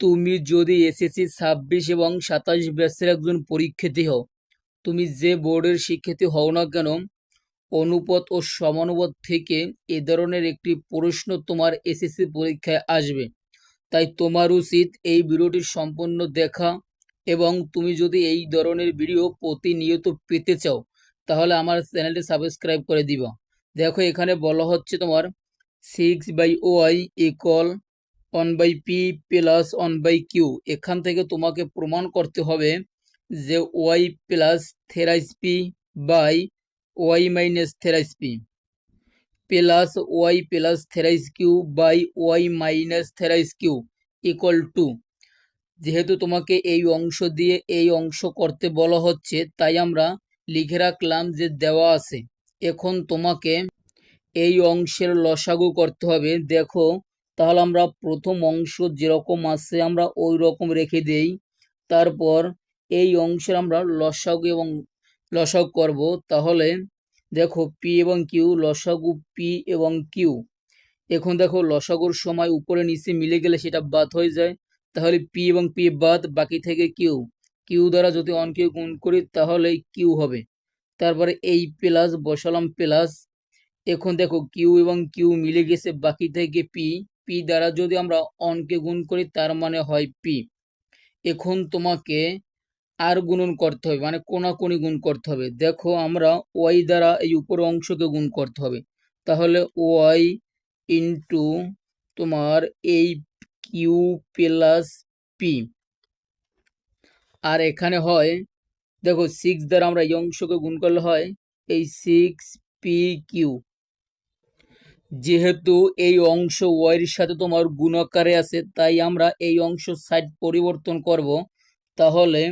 তুমি যদি এসএসসি ছাব্বিশ এবং সাতাশ ব্যাচের একজন পরীক্ষার্থী হও, তুমি যে বোর্ডের শিক্ষার্থী হও না কেন, অনুপাত ও সমানুপত থেকে এ ধরনের একটি প্রশ্ন তোমার এসএসসি পরীক্ষায় আসবে। তাই তোমার উচিত এই ভিডিওটি সম্পূর্ণ দেখা এবং তুমি যদি এই ধরনের ভিডিও প্রতিনিয়ত পেতে চাও, তাহলে আমার চ্যানেলটি সাবস্ক্রাইব করে দিবা। দেখো, এখানে বলা হচ্ছে তোমার six by Y equal one by P plus one by Q এখান থেকে তোমাকে প্রমাণ করতে হবে যে Y plus thrice P by Y minus thrice P plus Y plus thrice Q by Y minus thrice Q equal to যেহেতু তোমাকে এই অংশ দিয়ে এই অংশ করতে বলা হচ্ছে, তাই আমরা লিখে রাখলাম যে দেওয়া আছে। এখন তোমাকে এই অংশের লসাগু করতে হবে। দেখো তাহলে আমরা প্রথম অংশ যেরকম আছে আমরা ওই রকম রেখে দেই। তারপর এই অংশের আমরা লসাগু এবং লসাগ করব। তাহলে দেখো পি এবং কিউ লসাগু পি এবং কিউ এখন দেখো লসাগুর সময় উপরে নিচে মিলে গেলে সেটা বাদ হয়ে যায়। তাহলে পি এবং পি বাদ, বাকি থেকে কিউ কিউ দ্বারা যদি অনকে গুণ করি তাহলে কিউ হবে। তারপরে এই প্লাস বসালাম প্লাস এখন দেখো কিউ এবং কিউ মিলে গেছে, বাকি থেকে পি পি দ্বারা যদি আমরা অনকে গুণ করি, তার মানে হয় পি। এখন তোমাকে আর গুণন করতে হবে মানে কোনাকুনি গুণ করতে হবে। দেখো, আমরা ওয়াই দ্বারা এই উপরের অংশকে গুণ করতে হবে। তাহলে ওয়াই ইন্টু তোমার এই কিউ প্লাস পি। আর এখানে হয়, দেখো সিক্স দ্বারা আমরা এই অংশকে গুণ করলে হয়, এই সিক্স পি কিউ। যেহেতু এই অংশ ওয়াইয়ের সাথে তোমার গুণাকারে আছে, তাই আমরা এই অংশ সাইড পরিবর্তন করব। তাহলে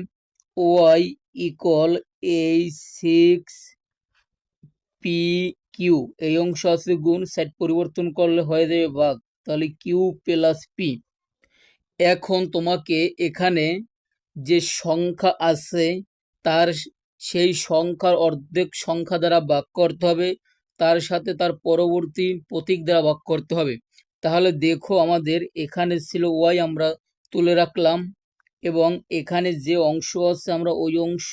ওয়াই ইকল এই সিক্স পি কিউ, এই অংশ আছে গুণ সাইড পরিবর্তন করলে হয়ে যাবে ভাগ। তাহলে কিউ প্লাস পি। এখন তোমাকে এখানে যে সংখ্যা আছে, তার সেই সংখ্যার অর্ধেক সংখ্যা দ্বারা ভাগ করতে হবে। তার সাথে তার পরবর্তী প্রতীক দ্বারা ভাগ করতে হবে। তাহলে দেখো আমাদের এখানে ছিল ওয়াই আমরা তুলে রাখলাম এবং এখানে যে অংশ আছে আমরা ওই অংশ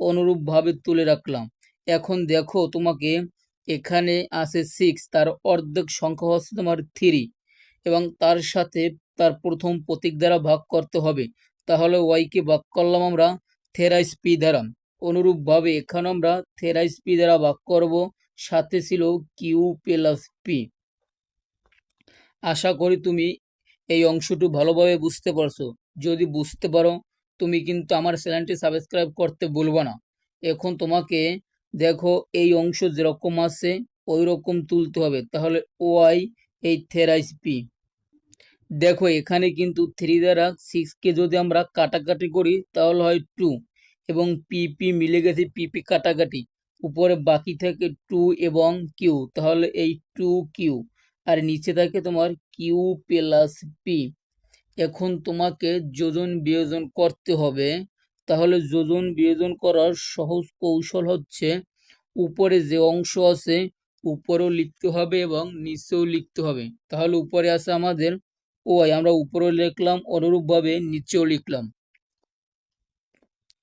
অনুরূপভাবে তুলে রাখলাম। এখন দেখো তোমাকে এখানে আছে সিক্স তার অর্ধেক সংখ্যা হচ্ছে তোমার থ্রি এবং তার সাথে তার প্রথম প্রতীক দ্বারা ভাগ করতে হবে। তাহলে ওয়াইকে ভাগ করলাম আমরা থেরাইস পি দ্বারা। অনুরূপভাবে এখানে আমরা থেরাইস পি দ্বারা ভাগ করব। সাথে ছিল কিউ প্লাস পি। আশা করি তুমি এই অংশটু ভালোভাবে বুঝতে পারছ। যদি বুঝতে পারো, তুমি কিন্তু আমার চ্যানেলটি সাবস্ক্রাইব করতে বলব না। এখন তোমাকে দেখো এই অংশ যেরকম আছে ওই রকম তুলতে হবে। তাহলে ওয়াই এই থেরাইস পি। দেখো, এখানে কিন্তু থ্রি দ্বারা সিক্সকে যদি আমরা কাটাকাটি করি, তাহলে হয় টু এবং পি পি মিলে গেছে পি পি কাটাকাটি। উপরে বাকি থাকে টু এবং কিউ তাহলে এই টু কিউ আর নিচে থাকে তোমার কিউ প্লাস পি এখন তোমাকে যোজন বিয়োজন করতে হবে, তাহলে যোজন বিয়োজন করার সহজ কৌশল হচ্ছে উপরে যে অংশ আছে, উপরেও লিখতে হবে এবং নিচেও লিখতে হবে। তাহলে উপরে আছে আমাদের ওয়াই আমরা উপরেও লিখলাম, অনুরূপভাবে নিচেও লিখলাম।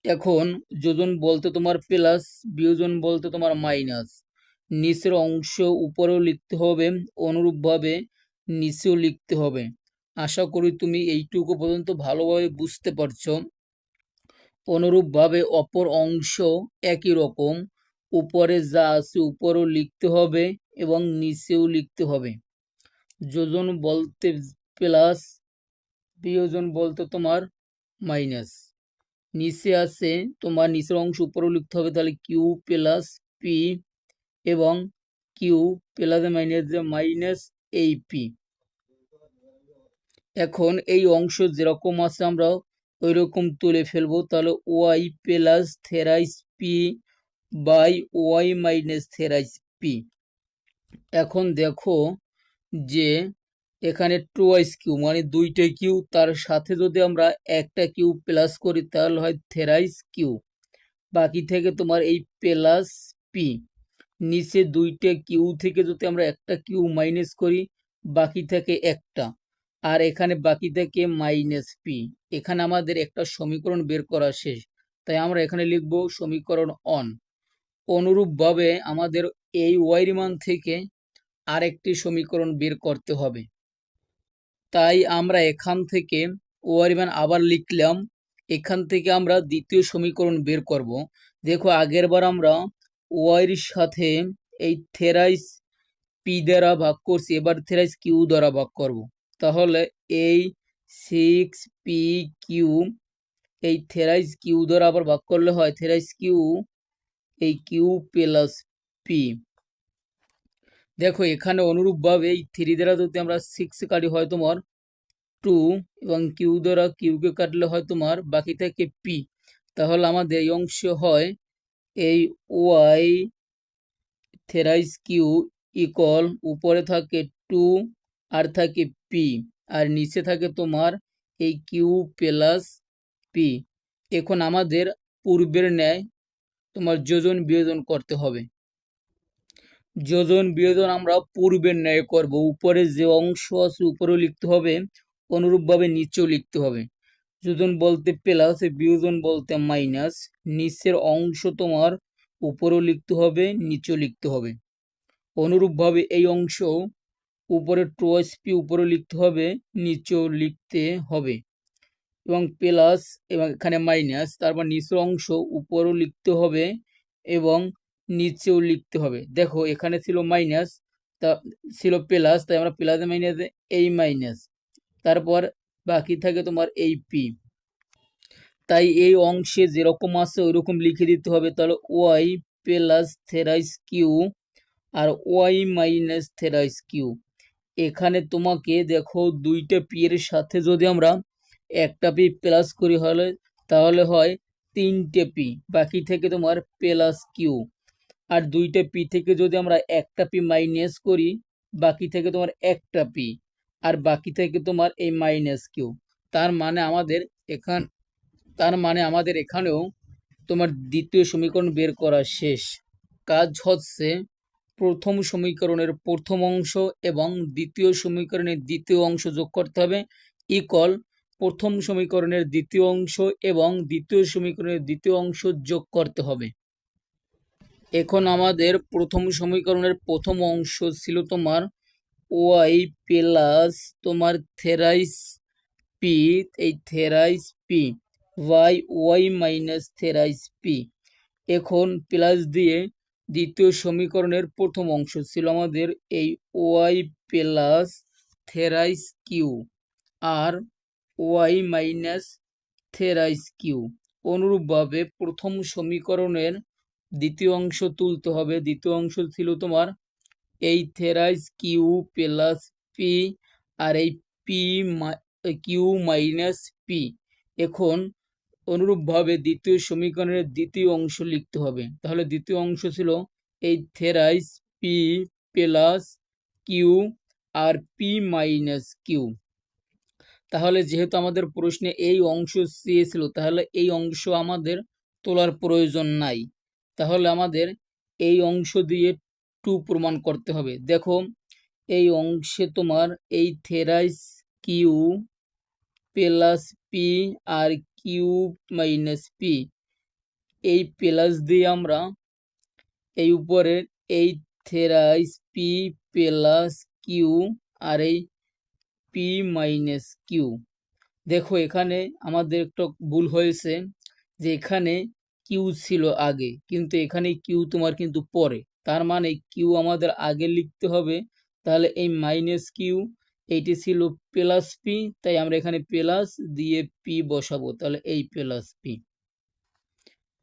এখন যোজন বলতে তোমার প্লাস বিয়োজন বলতে তোমার মাইনাস নিচের অংশ উপরেও লিখতে হবে, অনুরূপভাবে নিচেও লিখতে হবে। আশা করি তুমি এইটুকু পর্যন্ত ভালোভাবে বুঝতে পারছ। অনুরূপভাবে অপর অংশ একই রকম, উপরে যা আছে উপরেও লিখতে হবে এবং নিচেও লিখতে হবে। যোজন বলতে প্লাস বিয়োজন বলতে তোমার মাইনাস নিচে আছে, তোমার নিচের অংশ উপরেও লিখতে হবে, তাহলে কিউ প্লাস পি এবং কিউ প্লাস মাইনাস মাইনাস এই পি এখন এই অংশ যেরকম আছে, আমরা ওই রকম তুলে ফেলব, তাহলে Y plus thrice P by Y minus thrice P এখন দেখো যে এখানে টোয়াইস কিউ মানে দুইটা কিউ তার সাথে যদি আমরা একটা কিউ প্লাস করি, তাহলে হয় থেরাইস কিউ বাকি থেকে তোমার এই প্লাস পি নিচে দুইটা কিউ থেকে যদি আমরা একটা কিউ মাইনাস করি, বাকি থেকে একটা। আর এখানে বাকি থাকে মাইনাস পি এখানে আমাদের একটা সমীকরণ বের করা শেষ। তাই আমরা এখানে লিখব সমীকরণ অন অনুরূপভাবে আমাদের এই ওয়াইর মান থেকে আরেকটি সমীকরণ বের করতে হবে। তাই আমরা এখান থেকে ওয়াইর মান আবার লিখলাম, এখান থেকে আমরা দ্বিতীয় সমীকরণ বের করব। দেখো আগের বার আমরা ওয়াইয়ের সাথে এই থেরাইস পি দ্বারা ভাগ করছি, এবার থেরাইস কিউ দ্বারা ভাগ করব। তাহলে এই সিক্স পি কিউ, এই থেরাইস কিউ দ্বারা আবার ভাগ করলে হয়, থেরাইস কিউ, এই কিউ প্লাস পি। দেখো, এখানে অনুরূপভাবে এই থ্রি দ্বারা যদি আমরা সিক্স কাটি হয় তোমার টু এবং কিউ দ্বারা কিউকে কাটলে হয় তোমার বাকি থাকে পি তাহলে আমাদের এই অংশ হয় এই ওয়াই থেরাইস কিউ ইকল উপরে থাকে টু আর থাকে পি আর নিচে থাকে তোমার এই কিউ প্লাস পি এখন আমাদের পূর্বের ন্যায় তোমার যোজন বিয়োজন করতে হবে। যোজন বিয়োজন আমরা পূর্বের ন্যায় করব। উপরে যে অংশ আছে, উপরেও লিখতে হবে, অনুরূপভাবে নিচেও লিখতে হবে। যোজন বলতে প্লাস বিয়োজন বলতে মাইনাস। নিচের অংশ তোমার, উপরেও লিখতে হবে, নিচেও লিখতে হবে। অনুরূপভাবে এই অংশ উপরে পি উপরেও লিখতে হবে, নিচেও লিখতে হবে। এবং প্লাস এবং এখানে মাইনাস, তারপর নিচের অংশ উপরেও লিখতে হবে এবং নিচেও লিখতে হবে। দেখো, এখানে ছিল মাইনাস তা ছিল প্লাস তাই আমরা প্লাসে মাইনাসে এই মাইনাস তারপর বাকি থাকে তোমার এই পি তাই এই অংশে যেরকম আছে, ওইরকম লিখে দিতে হবে। তাহলে ওয়াই প্লাস থেরাইস কিউ আর ওয়াই মাইনাস থেরাইস কিউ এখানে তোমাকে দেখো, দুইটা পি এর সাথে যদি আমরা একটা পি প্লাস করি, হলে, তাহলে হয় তিনটে পি বাকি থেকে তোমার প্লাস কিউ আর দুইটা পি থেকে যদি আমরা একটা পি মাইনাস করি, বাকি থেকে তোমার একটা পি, আর বাকি থেকে তোমার এই মাইনাস কিউ। তার মানে আমাদের এখান, তার মানে আমাদের এখানেও তোমার দ্বিতীয় সমীকরণ বের করা শেষ। কাজ হচ্ছে প্রথম সমীকরণের প্রথম অংশ এবং দ্বিতীয় সমীকরণের দ্বিতীয় অংশ যোগ করতে হবে। ইকল প্রথম সমীকরণের দ্বিতীয় অংশ এবং দ্বিতীয় সমীকরণের দ্বিতীয় অংশ যোগ করতে হবে। এখন আমাদের প্রথম সমীকরণের প্রথম অংশ ছিল তোমার ওয়াই প্লাস তোমার থেরাইস পি, এই thrice P, Y Y minus thrice P. এখন প্লাস দিয়ে দ্বিতীয় সমীকরণের প্রথম অংশ ছিল আমাদের এই ওয়াই প্লাস থেরাইস কিউ আর ওয়াই মাইনাস থেরাইস কিউ। অনুরূপভাবে প্রথম সমীকরণের দ্বিতীয় অংশ তুলতে হবে। দ্বিতীয় অংশ ছিল তোমার এই থেরাইস কিউ প্লাস পি আর এই পি কিউ মাইনাস পি। এখন অনুরূপভাবে দ্বিতীয় সমীকরণের দ্বিতীয় অংশ লিখতে হবে। তাহলে দ্বিতীয় অংশ ছিল এই থেরাইস পি প্লাস কিউ আর পি মাইনাস কিউ। তাহলে যেহেতু আমাদের প্রশ্নে এই অংশ চেয়েছিল তাহলে এই অংশ আমাদের তোলার প্রয়োজন নাই। তাহলে আমাদের এই অংশ দিয়ে টু প্রমাণ করতে হবে। দেখো, এই অংশে তোমার এই থেরাইস কিউ প্লাস পি আর কিউ মাইনাস পি এই প্লাস দিয়ে আমরা এই উপরের এই থেরাইস পি প্লাস কিউ আর এই পি মাইনাস কিউ দেখো, এখানে আমাদের একটা ভুল হয়েছে যে এখানে কিউ ছিল আগে। কিন্তু এখানে কিউ তোমার কিন্তু পরে। তার মানে কিউ আমাদের আগে লিখতে হবে। তাহলে এই মাইনাস কিউ এইটি ছিল প্লাস পি তাই আমরা এখানে প্লাস দিয়ে পি বসাবো। তাহলে এই প্লাস পি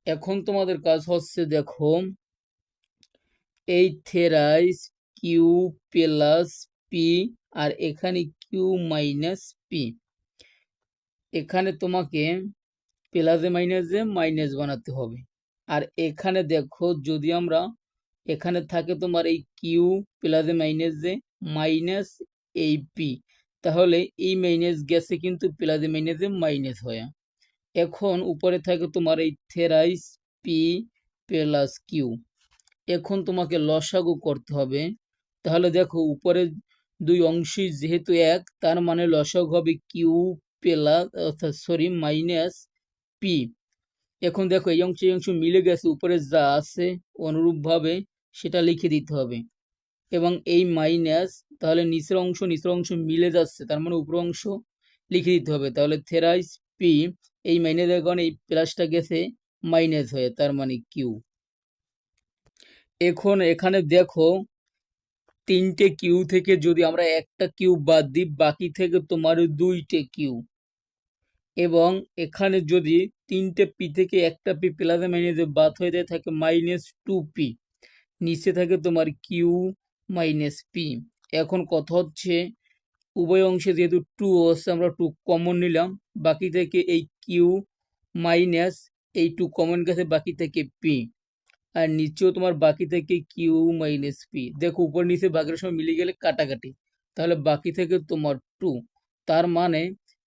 এখন তোমাদের কাজ হচ্ছে দেখো এই থেরাইস কিউ প্লাস পি আর এখানে কিউ মাইনাস পি এখানে তোমাকে প্লাসে মাইনাসে মাইনাস বানাতে হবে। আর এখানে দেখো, যদি আমরা এখানে থাকে তোমার এই কিউ প্লাসে মাইনাসে মাইনাস এই পি তাহলে এই মাইনাস গেছে কিন্তু প্লাসে মাইনাসে মাইনাস হয়। এখন উপরে থাকে তোমার এই থেরাইস পি প্লাস কিউ এখন তোমাকে লসাগু করতে হবে। তাহলে দেখো উপরে দুই অংশই যেহেতু এক, তার মানে লসক হবে কিউ প্লাস, অর্থাৎ সরি, মাইনাস পি। এখন দেখো, এই অংশ এই অংশ মিলে গেছে, উপরে যা আছে অনুরূপভাবে সেটা লিখে দিতে হবে। এবং এই মাইনাস তাহলে নিচের অংশ নিচের অংশ মিলে যাচ্ছে, তার মানে উপর অংশ লিখে দিতে হবে। তাহলে থেরাইস পি এই মাইনাসের কারণে এই প্লাসটা গেছে মাইনাস হয়ে, তার মানে কিউ এখন এখানে দেখো, তিনটে কিউ থেকে যদি আমরা একটা কিউ বাদ দিই, বাকি থেকে তোমার দুইটে কিউ এবং এখানে যদি তিনটে পি থেকে একটা পি প্লাসে মাইনাসে বাদ হয়ে যায়, থাকে মাইনাস টু পি। নিচে থাকে তোমার কিউ মাইনাস পি এখন কথা হচ্ছে, উভয় অংশে যেহেতু টু হচ্ছে আমরা টু কমন নিলাম। বাকি থেকে এই কিউ মাইনাস এই টু কমন গেছে, বাকি থেকে পি আর নিচেও তোমার বাকি থেকে কিউ মাইনাস পি দেখো, উপর নিচে বাকির সময় মিলে গেলে কাটাকাটি। তাহলে বাকি থেকে তোমার টু তার মানে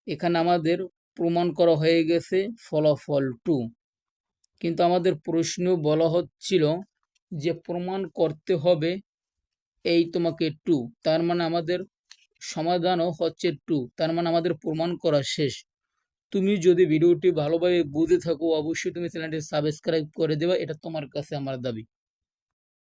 এখানে আমাদের প্রমাণ করা হয়ে গেছে ফলাফল টু। কিন্তু আমাদের প্রশ্ন বলা হচ্ছিল যে প্রমাণ করতে হবে এই তোমাকে টু। তার মানে আমাদের সমাধানও হচ্ছে টু। তার মানে আমাদের প্রমাণ করা শেষ। তুমি যদি ভিডিওটি ভালোভাবে বুঝে থাকো, অবশ্যই তুমি চ্যানেলটি সাবস্ক্রাইব করে দেবে। এটা তোমার কাছে আমার দাবি।